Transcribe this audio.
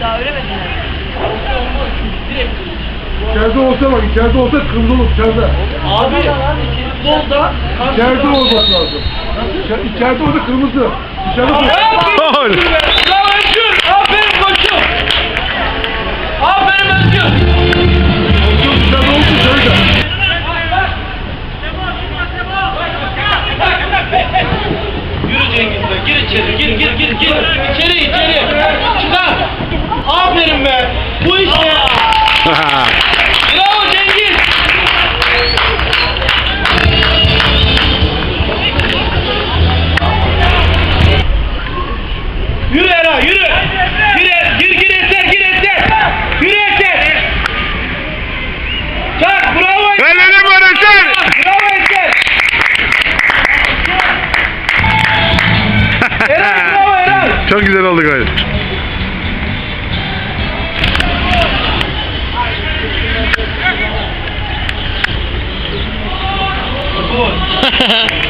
Daha ölemediler. Direkt. İçeride olsa bak, içeride olsa kırmızı olur içeride. Abi, içeride olsa... İçeride olması lazım. Nasıl? İçeride olsa kırmızı. Dışarıda olsa... Gol! İçeri içeri. Çıkar. Aferin be. Bu iş ne? Bravo Cengiz. Yürü Era yürü. Yürü Çok güzel oldu gayet. Ha ha ha.